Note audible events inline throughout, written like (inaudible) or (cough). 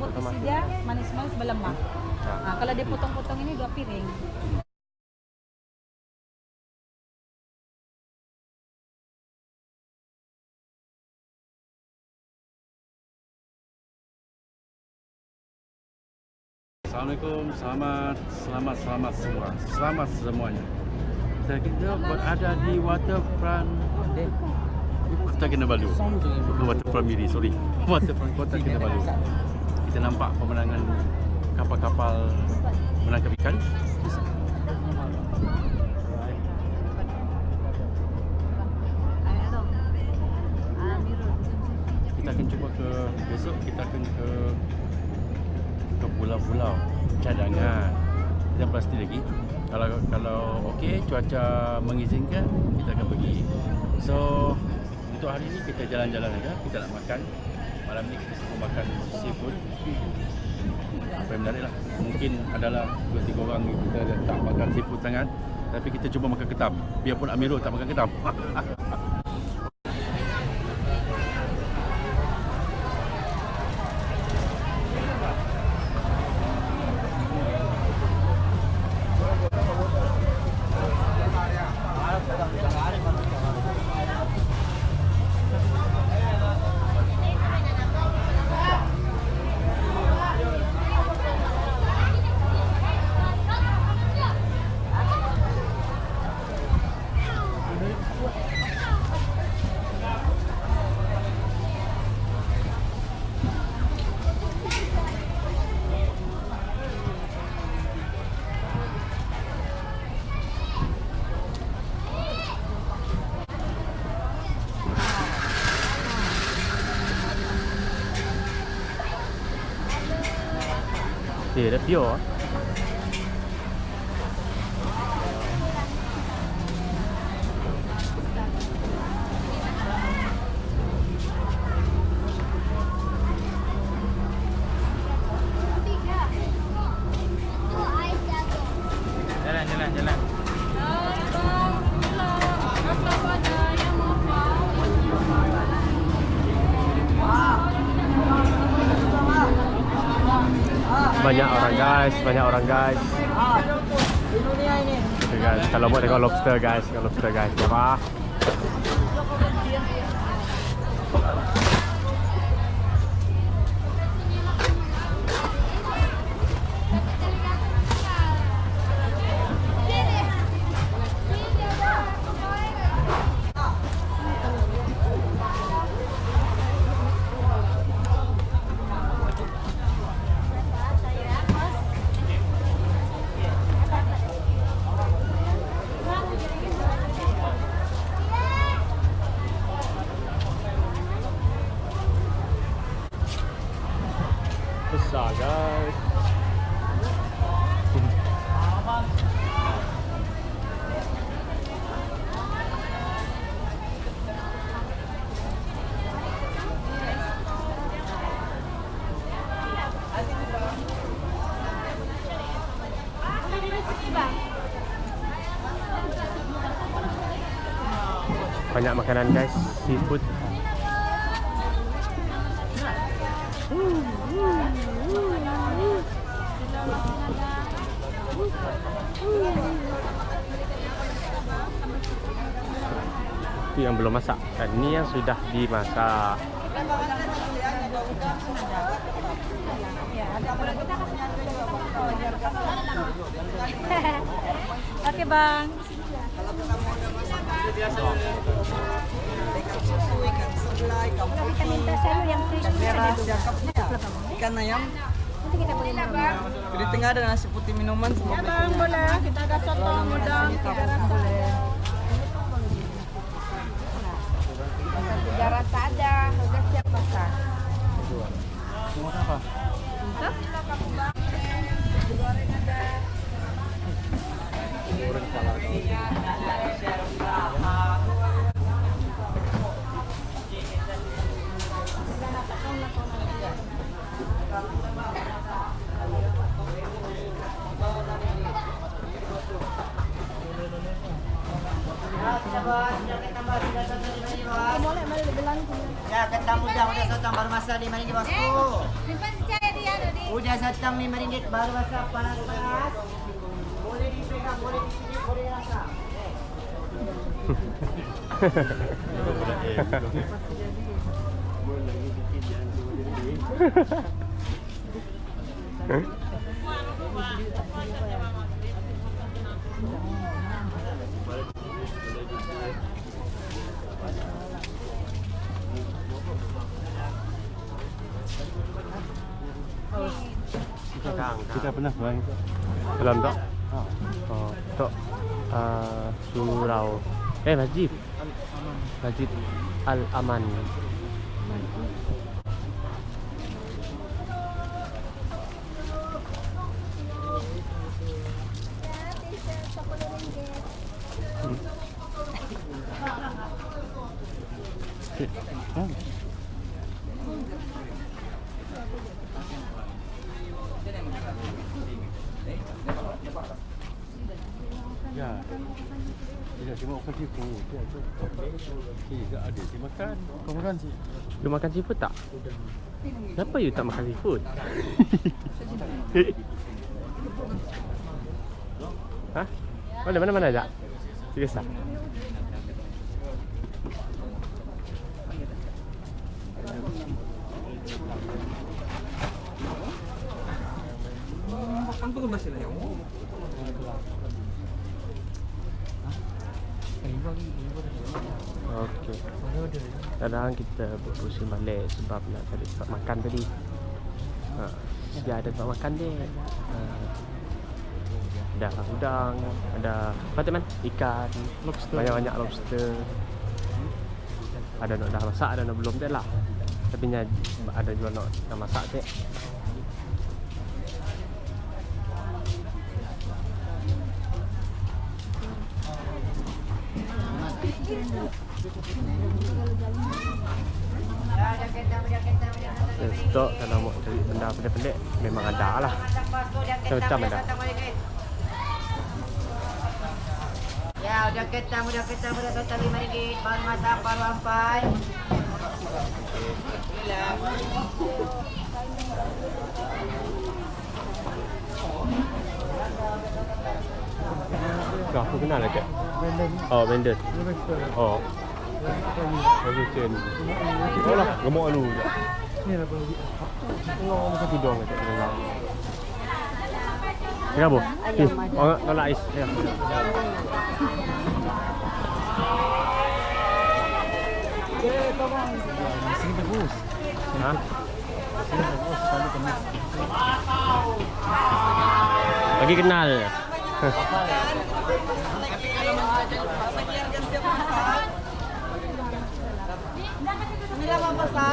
lembut isi dia, manis-manis berlemak. Ya. Nah, kalau dipotong-potong ini dua piring. Assalamualaikum, selamat, selamat, selamat semua, selamat semuanya. Kita kita berada di waterfront Kota Kinabalu. Bukan waterfront Miri, sorry. (laughs) Waterfront Kota Kinabalu. Kita nampak pemandangan kapal-kapal menangkap ikan. Kita akan cuba ke besok kita akan ke ke pulau-pulau cadangan. Kita pasti lagi. Kalau kalau okey cuaca mengizinkan kita akan pergi. So untuk hari ini kita jalan-jalan saja. Kita nak makan. Malam ni kita semua makan seafood. Apa yang menarik lah. Mungkin adalah dua tiga orang ni kita tak makan seafood sangat. Tapi kita cuba makan ketam. Biarpun Amirul tak makan ketam. (laughs) Eh, dah guys, banyak orang guys. Okay, guys, kalau mau tengok lobster guys, tengok lobster guys. Apa? Besar guys. Banyak makanan guys, seafood. Itu yang belum masak dan ini yang sudah dimasak. (laughs) Oke bang. ikan susu, ikan sebelah, ikan Kita minta yang crispy merah. Ikan ayam, Nanti kita boleh minum. di tengah ada nasi putih minuman sama Ya bang boleh. Kita ada soto udang tiga rasa. Tiga rasa ada. Udah siap masak. Mau makan apa? Goreng Ya, ketam udang udah sotong baru masak di mana di bosku. Simpan si cair dia Udah sotong RM5 baru masak panas-panas. Boleh dipegang, boleh diciduk, boleh rasa. Kita pernah buang itu. Belum tak? Oh, tak. Uh, surau. Eh, masjid. Masjid Al-Aman. Ya. Tidak cuma makan seafood. Dia tu. Tidak ada dia makan. Kau makan sih. You makan seafood tak? Kenapa you tak makan seafood? (laughs) Hah? Mana mana mana tak? Serius tak? Ang pagod ba sila yung? Okey. Kadang kita berpusing balik sebab nak cari tempat makan tadi. Ha, dia ada tempat makan dia. Ha. Ada udang, ada apa tu man? Ikan, lobster. Banyak-banyak lobster. Ada nak dah masak, ada nak belum dia lah. Tapi ada juga nak dah masak dia. Stok kalau mau cari benda pelik-pelik memang ada lah. Macam-macam ada. Ya, udah ketam, udah ketam, udah ketam RM5 baru masak baru ampai. Kau aku kenal lah ke? Oh, Brandon. Oh. Lagi chain. Oh lah, gemuk je. Ni lah bagi. Oh, macam tidur macam tu. Ya, Bu. Ayam ada. Oh, tolak ais. Ya. Sini bagus. Ha? Sini bagus. Selalu kena. Bagi kenal. Kami lang basa.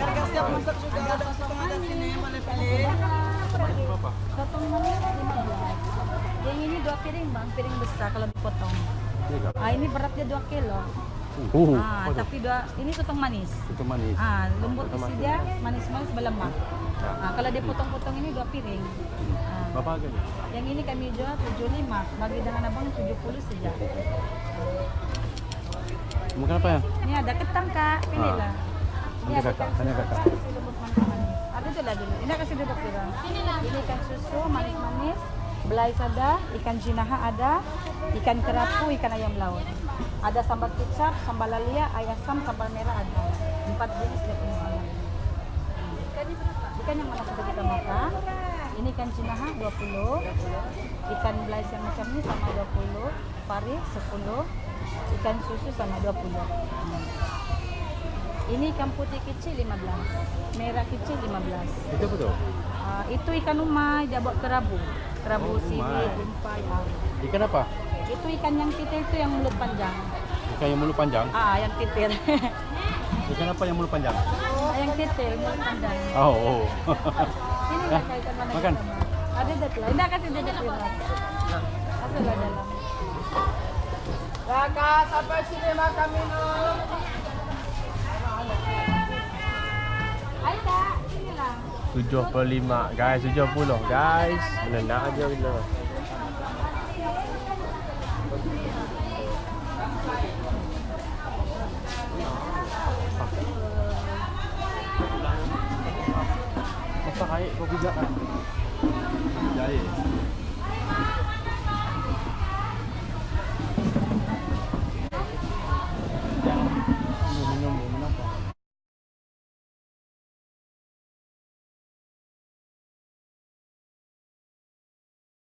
Karga siap masak juga ada setengah ada sini mana pilih. Sotong manis 15. Yang ini dua piring bang, piring besar kalau dipotong. Ah ini beratnya 2 kilo. Uh. Ah tapi dua ini sotong manis. Itu manis. Ah lembut isi dia, manis-manis berlemak. Ah kalau dia potong-potong ini dua piring. Ah, Berapa harganya? yang ini kami jual 75, bagi dengan abang 70 saja. Makan apa ya? Ini ada ketam kak, pilihlah. Ini Tanya ada kakak, ikan tanya susu, kakak. kasih lembut manis-manis. Ada tu lah dulu. Ini kasih duduk dulu. Ini ikan susu manis-manis, belais ada, ikan jinaha ada, ikan kerapu, ikan ayam laut. Ada sambal kecap, sambal lalia, ayam asam, sambal merah ada. Empat jenis dia punya ayam. Ikan yang mana sudah kita makan? Ini ikan jinaha 20, ikan belais yang macam ni sama 20, pari 10, ikan susu sama 20. Ini ikan putih kecil 15, merah kecil 15. Itu apa tu? Ah, itu ikan umai dia buat kerabu. Kerabu Oh, sirih, umai. limpa ya. Ikan apa? Itu ikan yang titil itu yang mulut panjang. Ikan yang mulut panjang. Ah, yang titil. Ikan apa yang mulut panjang? Ah, yang titil mulut panjang. Oh, oh. Ini Ya, lah ikan mana makan. kita mau. Ada dah lah. Ini kasih dia di luar. Masuk lah dalam. Kakak sampai sini makan minum. 75 guys 70 guys menendang aja bila Tak air kau bijak kan. Jahit.